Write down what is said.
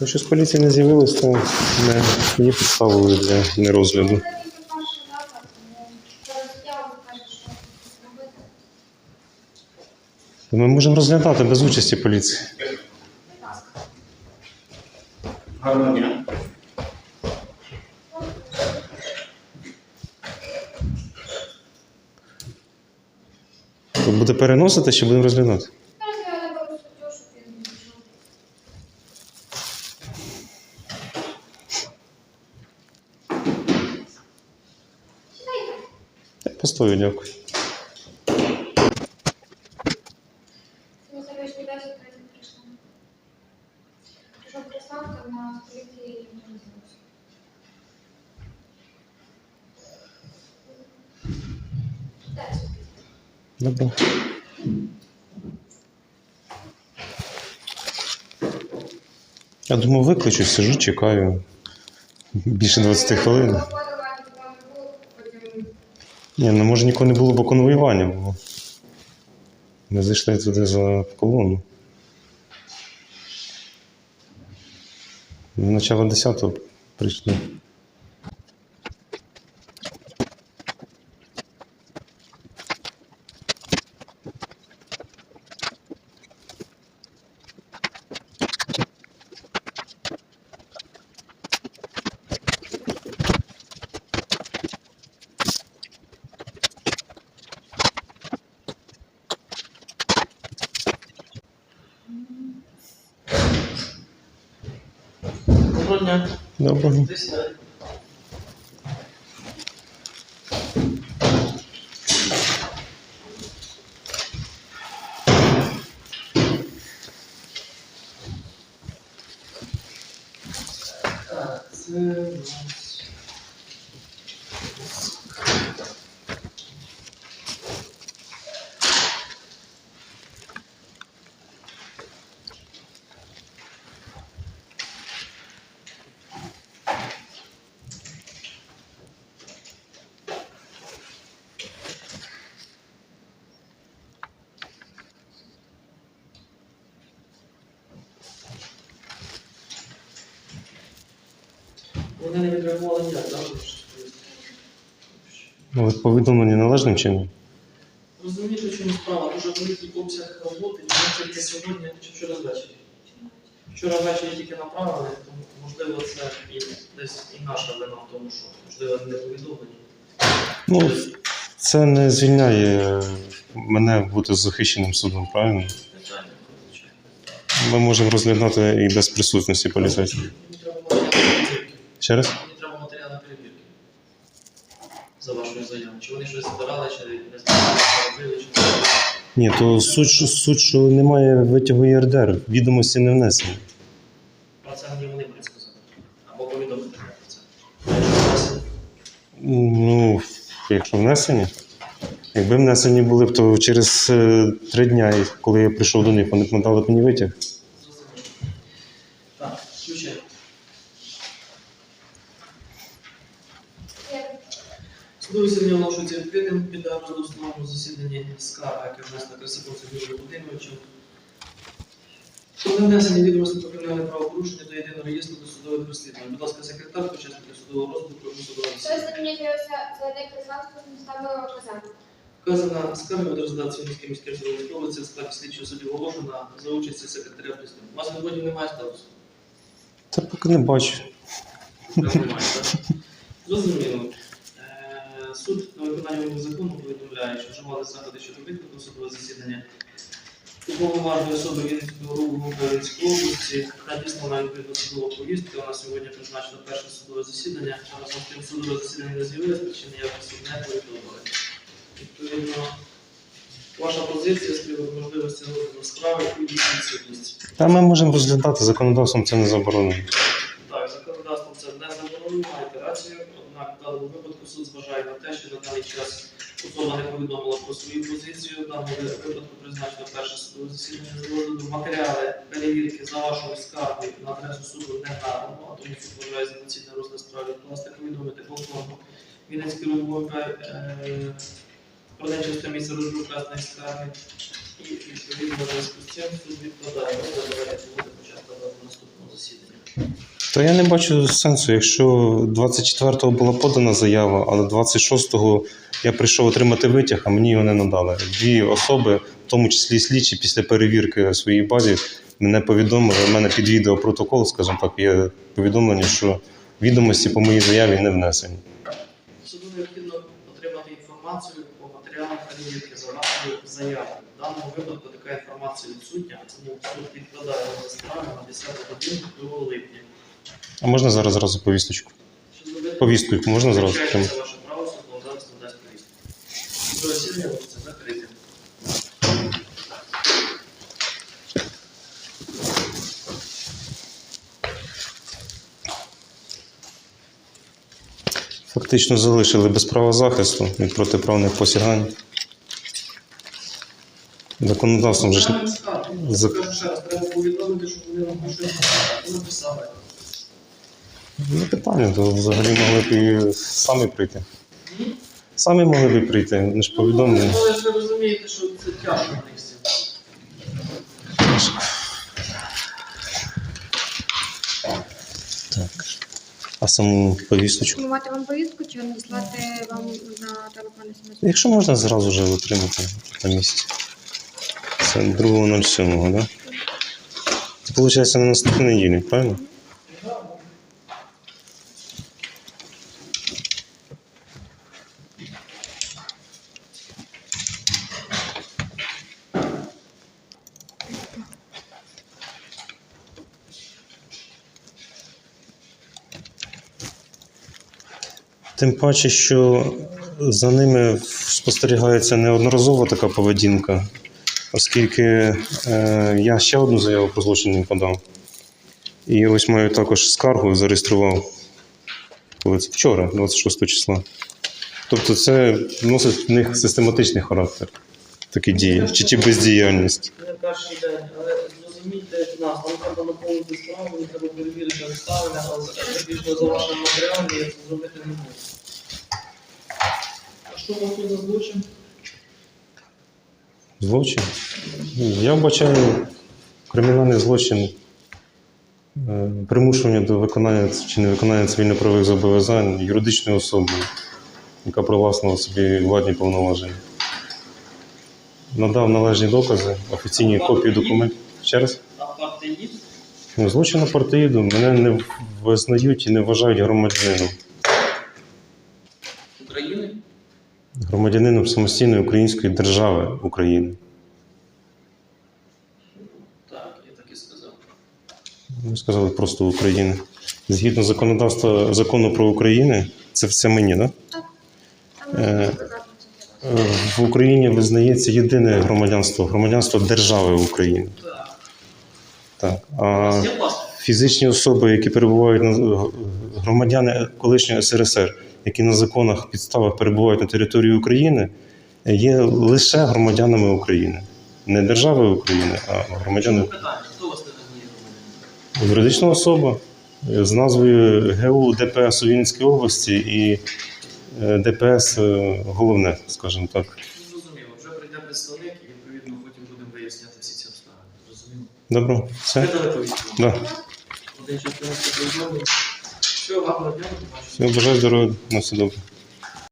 Якщо з поліції не з'явилось, то не, не підставили для нерозгляду. Ми можемо розглядати без участі поліції. Гарного дня. Буде переносити чи будемо розглядати? Я постою, дякую. Розділився. Добре. Я думаю, виключу, сижу, чекаю. Більше 20 хвилин. Ні, ну може нікого не було, бо конвоювання було. Ми зайшли туди за колону. Начало 10-го прийшли. Доброго дня. Доброго. Так, це Вони не відреагували ніяк, так? Але повідомлені належним чином. Розумієте, в чому справа? Дуже великий обсяг роботи, і тільки сьогодні чи вчора ввечері. Вчора ввечері тільки направили, тому можливо це і десь і наша вина в тому, що можливо не повідомлені. Ну, це не звільняє мене бути захищеним судом, правильно? Звичайно, звичайно. Ми можемо розглядати і без присутності поліцейських. Мені треба матеріали перевірки. Ще раз? Мені треба матеріали перевірки. За вашою заявою. Чи вони щось збирали, чи не збирали, чи робили, чи не робили. Ні, то суть, що- суть, що немає витягу ЄРДР, відомості не внесені. Про це мені вони будуть сказати. Або повідомити про це. Якщо Ну, якщо внесені. Якби внесені були б, то через е, три дня, коли я прийшов до них, вони б надали б мені витяг. Зрозуміло. Так, ключі. Судове засідання оголошується відкритим під розгляду в основному засіданні скарга, яке внесено Красиковцем Юрію Володимировичем. Про внесення відомостей про кримінальне правопорушення до єдиного реєстру досудових розслідувань. Будь ласка, секретар, учасники судового розгляду про ставила казати. Вказана скарга буде розглядатися міським міським судовим проводиться в складі слідчого судді оголошена за участі секретаря приступу. У вас відводів немає статусу? Та поки не бачу. Немає, так? Зрозуміло. Суд на виконання вимог закону повідомляє, що вживали заходи щодо виклику судового засідання. Уповноважені особи Вінницького РУ Вінницької області надіслана відповідно судова повістка. У нас сьогодні призначено перше судове засідання. Разом з тим судове засідання не з'явилось, причини як суд не повідомили. Відповідно, ваша позиція з приводу можливості розгляду справи і відсутність. Та ми можемо розглядати законодавством, це не заборонено. Так, законодавством це не заборонено, даному випадку суд зважає на те, що на даний час особа не повідомила про свою позицію. В даному випадку призначено перше судове засідання з. Матеріали перевірки за вашою скаргою на адресу суду не надано, а тому суд вважає за доцільний розгляд справи. Власне, повідомити повторно Вінницький РУВП е, про нечисте місце розгляду вказаної скарги. І відповідно зв'язку з цим суд відкладає розгляд, давайте буде початку наступного засідання. Та я не бачу сенсу, якщо 24-го була подана заява, але 26-го я прийшов отримати витяг, а мені його не надали. Дві особи, в тому числі слідчі, після перевірки своїй базі, мене повідомили. У мене під відео протокол, скажімо так, є повідомлення, що відомості по моїй заяві не внесені. Суду необхідно отримати інформацію по матеріалам перевірки за вашою заявою. В даному випадку така інформація відсутня, тому суд відкладає справи на 10 годину 2 липня. А можна зараз зразу повісточку? Повістку можна зразу отримати? Ваше право, зараз надасть повістку. Засідання. Фактично залишили без права захисту від протиправних посягань. Законодавством вже ж Кажу ще раз, треба повідомити, щоб вони вам щось написали. Не питання, то взагалі могли б і самі прийти. Самі могли б і прийти, не ж повідомлення. Ну, Але ж ви розумієте, що це тяжко в них всіх. Так. А саму повісточку? Формувати вам повістку чи надіслати вам на телефон смс? Якщо можна зразу вже отримати на місці. Це 2.07, да? Це виходить на наступній неділі, правильно? Тим паче, що за ними спостерігається неодноразово така поведінка, оскільки е, я ще одну заяву про злочин подав. І ось маю також скаргу зареєстрував вчора, 26 числа. Тобто це носить в них систематичний характер, такі дії, чи, чи бездіяльність. Це не але зрозумійте нас, нам треба наповнити справу, нам треба перевірити обставини, але фактично за вашим матеріалом я це зробити не можу. А що тут за злочин? Злочин. Я вбачаю кримінальний злочин е, примушування до виконання чи невиконання цивільно-правових зобов'язань юридичною особою, яка привласнила собі владні повноваження. Надав належні докази, офіційні копії документів. Ще раз. А партиїд? Ну, Злочин апартеїду мене не визнають і не вважають громадянином. України? Громадянином самостійної української держави України. Так, я так і сказав. Ми сказали просто України. Згідно законодавства закону про Україну, це все мені, Е, для вас. Е, В Україні визнається єдине громадянство громадянство держави України. Так. А фізичні особи, які перебувають на громадяни колишнього СРСР, які на законах підставах перебувають на території України, є лише громадянами України. Не держави України, а громадяни Чому? Хто вас не? Юридична особа е, з назвою ГУ ДПС у Вінницькій області і е, ДПС е, головне, скажімо так. Ну, Зрозуміло, вже прийде представник і відповідно потім будемо виясняти всі ці обставини. Зрозуміло. Добро, все? Да. Все, бажаю здоров'я, на все добре.